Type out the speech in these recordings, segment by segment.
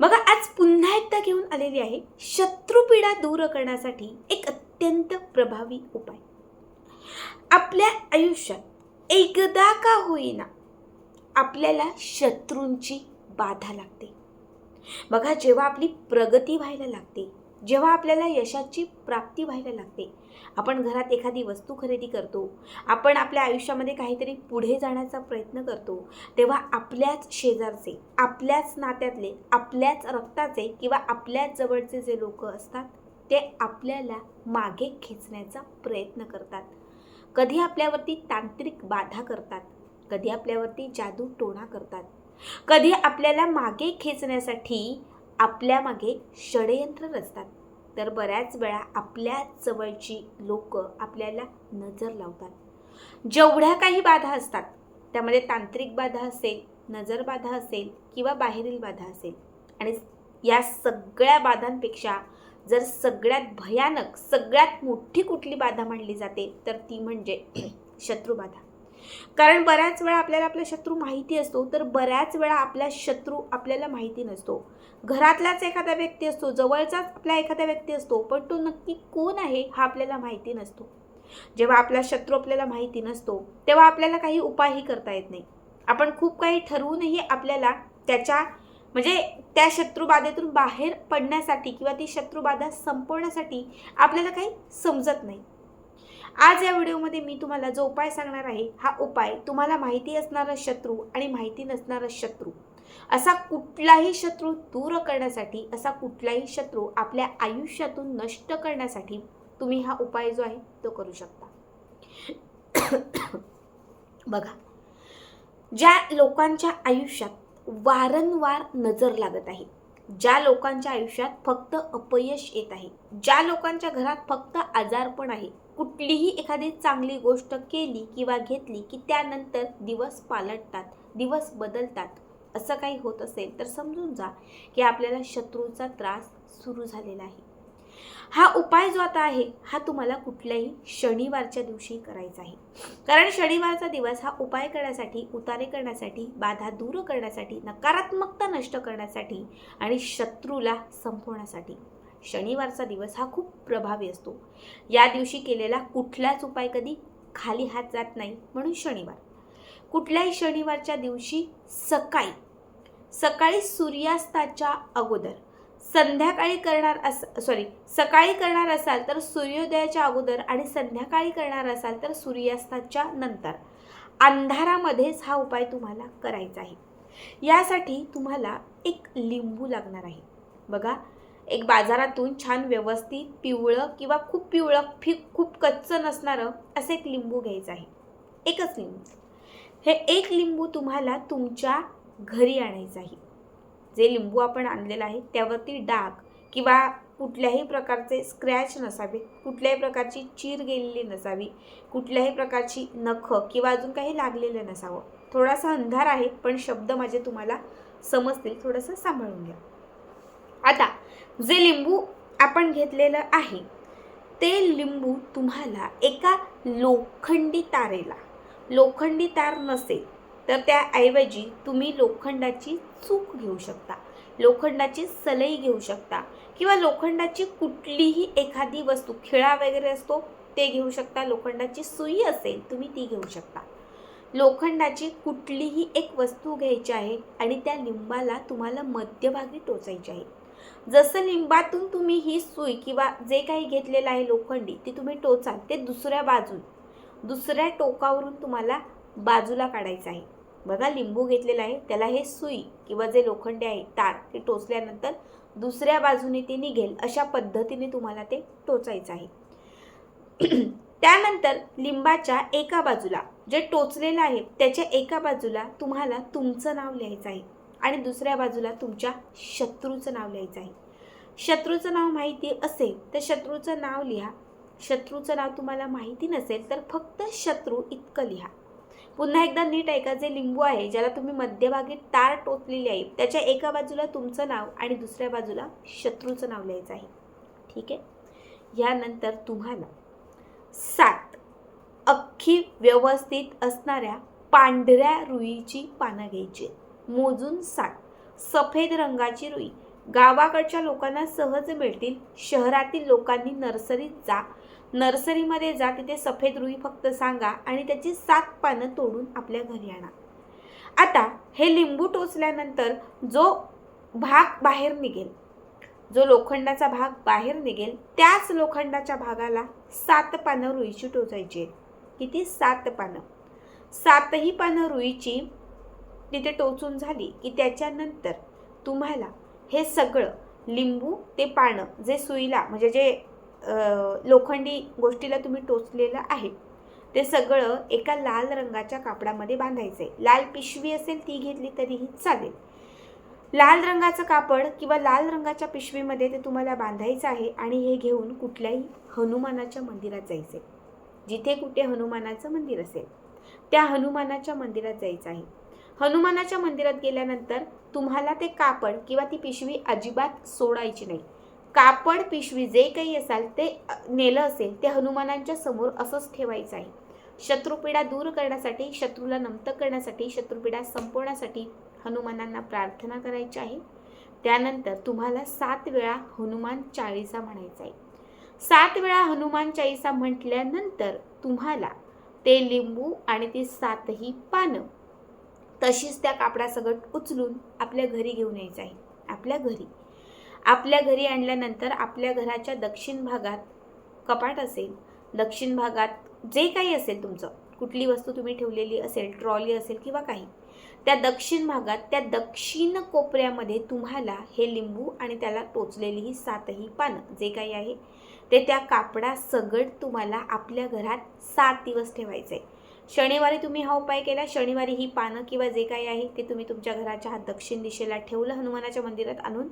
मग आज पुन्हा एकदा घेऊन आलेली आहे शत्रुपीडा दूर करण्यासाठी एक अत्यंत प्रभावी उपाय. आपल्या आयुष्यात एकदा का होईना आपल्याला शत्रूंची बाधा लागते. बघा जेव्हा आपली प्रगती व्हायला लागते जेव्हा आपल्याला यशाची प्राप्ती व्हायला लागते आपण घरात एखादी वस्तू खरेदी करतो आपण आपल्या आयुष्यामध्ये काहीतरी पुढे जाण्याचा प्रयत्न करतो तेव्हा आपल्याच शेजारचे आपल्याच नात्यातले आपल्याच रक्ताचे किंवा आपल्याच जवळचे जे लोक असतात ते आपल्याला मागे खेचण्याचा प्रयत्न करतात. कधी आपल्यावरती तांत्रिक बाधा करतात कधी आपल्यावरती जादू टोणा करतात कधी आपल्याला मागे खेचण्यासाठी आपल्या मागे षडयंत्र रचतात. तर बऱ्याच वेळा आपल्याच जवळची लोक आपल्याला नजर लावतात. जेवढ्या काही बाधा असतात त्यामध्ये तांत्रिक बाधा असेल नजर बाधा असेल किंवा बाहेरील बाधा असेल. आणि या सगळ्या बाधांपेक्षा जर सगळ्यात भयानक सगळ्यात मोठी कुठली बाधा मानली जाते तर ती म्हणजे शत्रुबाधा. कारण बऱ्याच वेळा आपल्याला आपला शत्रू माहिती असतो तर बऱ्याच वेळा आपला शत्रू आपल्याला माहिती नसतो. घरातलाच एखादा व्यक्ती असतो जवळचाच आपला एखादा व्यक्ती असतो पण तो नक्की कोण आहे हा आपल्याला माहिती नसतो. जेव्हा आपला शत्रू आपल्याला माहिती नसतो तेव्हा आपल्याला काही उपायही करता येत नाही. आपण खूप काही ठरवूनही आपल्याला त्याच्या म्हणजे त्या शत्रुबाधेतून बाहेर पडण्यासाठी किंवा ती शत्रुबाधा संपवण्यासाठी आपल्याला काही समजत नाही. आज या व्हिडिओमध्ये मी तुम्हाला जो उपाय सांगणार आहे हा उपाय तुम्हाला माहिती असणारा शत्रू आणि माहिती नसणारा शत्रू. असा कुठलाही शत्रू दूर करण्यासाठी असा कुठलाही शत्रू आपल्या आयुष्यातून नष्ट करण्यासाठी तुम्ही हा उपाय जो आहे तो करू शकता. बघा ज्या लोकांच्या आयुष्यात वारंवार नजर लागत आहे ज्या लोकांच्या आयुष्यात फक्त अपयश येत आहे ज्या लोकांच्या घरात फक्त आजारपण आहे कुठलीही एखादी चांगली गोष्ट केली किंवा घेतली की त्यानंतर दिवस पालटतात दिवस बदलतात. असं काही होत असेल तर समजून जा की आपल्याला शत्रूचा त्रास सुरू झालेला आहे. हा उपाय जो आता आहे हा तुम्हाला कुठल्याही शनिवारच्या दिवशी करायचा आहे. कारण शनिवारचा दिवस हा उपाय करण्यासाठी उतारे करण्यासाठी बाधा दूर करण्यासाठी नकारात्मकता नष्ट करण्यासाठी आणि शत्रूला संपवण्यासाठी शनिवारचा दिवस हा खूप प्रभावी असतो. या दिवशी केलेला कुठलाच उपाय कधी खाली हात जात नाही म्हणून शनिवार. कुठल्याही शनिवारच्या दिवशी सकाळी सकाळी सूर्यास्ताच्या अगोदर संध्याकाळी करणार अस सॉरी सकाळी करणार असाल तर सूर्योदयाच्या अगोदर आणि संध्याकाळी करणार असाल तर सूर्यास्ताच्या नंतर. अंधारामध्येच हा उपाय तुम्हाला करायचा आहे. यासाठी तुम्हाला एक लिंबू लागणार आहे. बघा एक बाजारातून छान व्यवस्थित पिवळं किंवा खूप पिवळं फी खूप कच्चं नसणारं असं एक लिंबू घ्यायचं आहे. एकच लिंबू. हे एक लिंबू तुम्हाला तुमच्या घरी आणायचं आहे. जे लिंबू आपण आणलेलं आहे त्यावरती डाग किंवा कुठल्याही प्रकारचे स्क्रॅच नसावे कुठल्याही प्रकारची चीर गेलेली नसावी कुठल्याही प्रकारची नख किंवा अजून काही लागलेलं नसावं. थोडासा अंधार आहे पण शब्द माझे तुम्हाला समजतील थोडंसं सांभाळून घ्या. आता जे लिंबू आपण घेतलेलं आहे ते लिंबू तुम्हाला एका लोखंडी तारेला लोखंडी तार नसेल तर त्याऐवजी तुम्ही लोखंडाची चूक घेऊ शकता. लोखंडाची सलई घेऊ शकता किंवा लोखंडाची कुठलीही एखादी वस्तू खिळा वगैरे असतो ते घेऊ शकता. लोखंडाची सुई असेल तुम्ही ती घेऊ शकता. लोखंडाची कुठलीही एक वस्तू घ्यायची आहे आणि त्या लिंबाला तुम्हाला मध्यभागी टोचायची आहे. जसं लिंबातून तुम्ही ही सुई किंवा जे काही घेतलेलं आहे लोखंडी ती तुम्ही टोचाल ते दुसऱ्या बाजून दुसऱ्या टोकावरून तुम्हाला बाजूला काढायचं आहे. बघा लिंबू घेतलेला आहे. त्याला हे सुई किंवा जे लोखंडे आहे तार ते टोचल्यानंतर दुसऱ्या बाजूने ते निघेल. अशा पद्धतीने तुम्हाला ते टोचायचं आहे. त्यानंतर लिंबाच्या एका बाजूला जे टोचलेलं आहे त्याच्या एका बाजूला तुम्हाला तुमचं नाव लिहायचं आहे आणि दुसऱ्या बाजूला तुमच्या शत्रूचं नाव लिहायचं आहे. शत्रूचं नाव माहिती असेल तर शत्रूचं नाव लिहा. शत्रूचं नाव तुम्हाला माहिती नसेल तर फक्त शत्रू इतकं लिहा. पुन्हा एकदा नीट ऐका जे लिंबू आहे ज्याला तुम्ही मध्यभागी तार टोचलेली आहे त्याच्या एका बाजूला तुमचं नाव आणि दुसऱ्या बाजूला शत्रूचं नाव लिहायचं आहे. ठीक आहे? यानंतर तुम्हाला सात अख्खी व्यवस्थित असणाऱ्या पांढऱ्या रुईची पानं घ्यायची मोजून सात. सफेद रंगाची रुई. गावाकडच्या लोकांना सहज मिळतील. शहरातील लोकांनी नर्सरीत जा. नर्सरीमध्ये जा तिथे सफेद रुई फक्त सांगा आणि त्याची सात पानं तोडून आपल्या घरी आणा. आता हे लिंबू टोचल्यानंतर जो भाग बाहेर निघेल जो लोखंडाचा भाग बाहेर निघेल त्याच लोखंडाच्या भागाला सात पानं रुईची टोचायची आहेत. किती? सात पानं. सातही पानं रुईची तिथे टोचून झाली की त्याच्यानंतर तुम्हाला हे सगळं लिंबू ते पानं जे सुईला म्हणजे जे लोखंडी गोष्टीला तुम्ही टोचलेलं आहे ते सगळं एका लाल रंगाच्या कापडामध्ये बांधायचं आहे लाल पिशवी असेल ती घेतली तरीही चालेल. लाल रंगाचं कापड किंवा लाल रंगाच्या पिशवीमध्ये ते तुम्हाला बांधायचं आहे आणि हे घेऊन कुठल्याही हनुमानाच्या मंदिरात जायचं आहे जिथे कुठे हनुमानाचं मंदिर असेल त्या हनुमानाच्या मंदिरात जायचं आहे. हनुमानाच्या मंदिरात गेल्यानंतर तुम्हाला ते कापड किंवा ती पिशवी अजिबात सोडायची नाही. कापड पिशवी जे काही असाल ते नेलं असेल ते हनुमानांच्या समोर असंच ठेवायचं आहे. शत्रुपीडा दूर करण्यासाठी शत्रूला नमतं करण्यासाठी शत्रुपीडा संपवण्यासाठी हनुमानांना प्रार्थना करायची आहे. त्यानंतर तुम्हाला सात वेळा हनुमान चाळीसा म्हणायचा आहे. सात वेळा हनुमान चाळीसा म्हटल्यानंतर तुम्हाला ते लिंबू आणि ती सातही पानं तशीच त्या कापडासकट उचलून आपल्या घरी घेऊन यायचं आहे आपल्या घरी. आपल्या घरी आणल्यानंतर आपल्या घराच्या दक्षिण भागात कपाट असेल दक्षिण भागात जे काही असेल तुमचं कुठली वस्तू तुम्ही ठेवलेली असेल ट्रॉली असेल किंवा काही त्या दक्षिण भागात त्या दक्षिण कोपऱ्यामध्ये तुम्हाला हे लिंबू आणि त्याला टोचलेली ही सातही पानं जे काही आहे ते त्या कापडासगट तुम्हाला आपल्या घरात सात दिवस ठेवायचं आहे शनिवारी तुम्ही हा उपाय केला. शनिवारी ही पानं किंवा जे काही आहे ते तुम्ही तुमच्या घराच्या हात दक्षिण दिशेला ठेवलं हनुमानाच्या मंदिरात आणून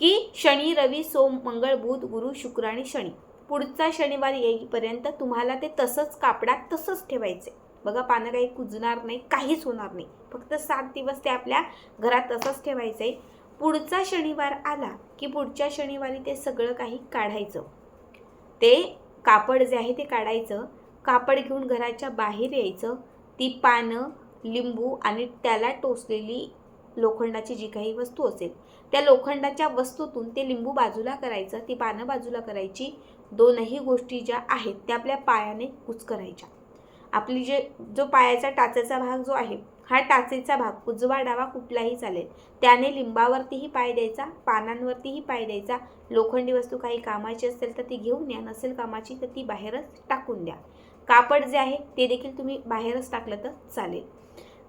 की शनी रवी सोम मंगळ बुध गुरु शुक्र आणि शनी. पुढचा शनिवार येईपर्यंत तुम्हाला ते तसंच कापडात तसंच ठेवायचे बघा पानं काही कुजणार नाही काहीच होणार नाही. फक्त सात दिवस ते आपल्या घरात तसंच ठेवायचं आहे पुढचा शनिवार आला की पुढच्या शनिवारी ते सगळं काही काढायचं. ते कापड जे आहे ते काढायचं. कापड घेऊन घराच्या बाहेर यायचं. ती पानं लिंबू आणि त्याला टोचलेली लोखंडाची जी काही वस्तू असेल त्या लोखंडाच्या वस्तूतून ते लिंबू बाजूला करायचं ती पानं बाजूला करायची. दोनही गोष्टी ज्या आहेत त्या आपल्या पायाने कुच करायच्या आपली जे जो पायाचा टाचेचा भाग जो आहे हा टाचेचा भाग उजवा डावा कुठलाही चालेल. त्याने लिंबावरतीही पाय द्यायचा पानांवरतीही पाय द्यायचा. लोखंडी वस्तू काही कामाची असेल तर ती घेऊन या नसेल कामाची तर ती बाहेरच टाकून द्या. कापड जे आहे ते देखील तुम्ही बाहेरच टाकलं तर चालेल.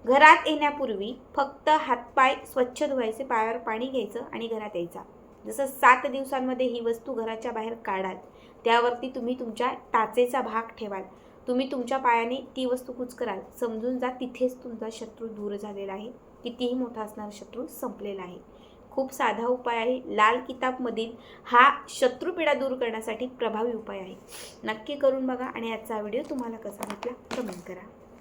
घरात येण्यापूर्वी फक्त हातपाय स्वच्छ धुवायचे पायावर पाणी घ्यायचं आणि घरात यायचा. जसं सात दिवसांमध्ये ही वस्तू घराच्या बाहेर काढाल त्यावरती तुम्ही तुमच्या टाचेचा भाग ठेवाल. तुम्ही तुमच्या पायाने ती वस्तू कुच कराल समजून जा तिथेच तुमचा शत्रू दूर झालेला आहे. कितीही मोठा असणारा शत्रू संपलेला आहे. खूप साधा उपाय आहे. लाल किताबमधील हा शत्रुपीडा दूर करण्यासाठी प्रभावी उपाय आहे. नक्की करून बघा आणि आजचा व्हिडिओ तुम्हाला कसा वाटला कमेंट करा.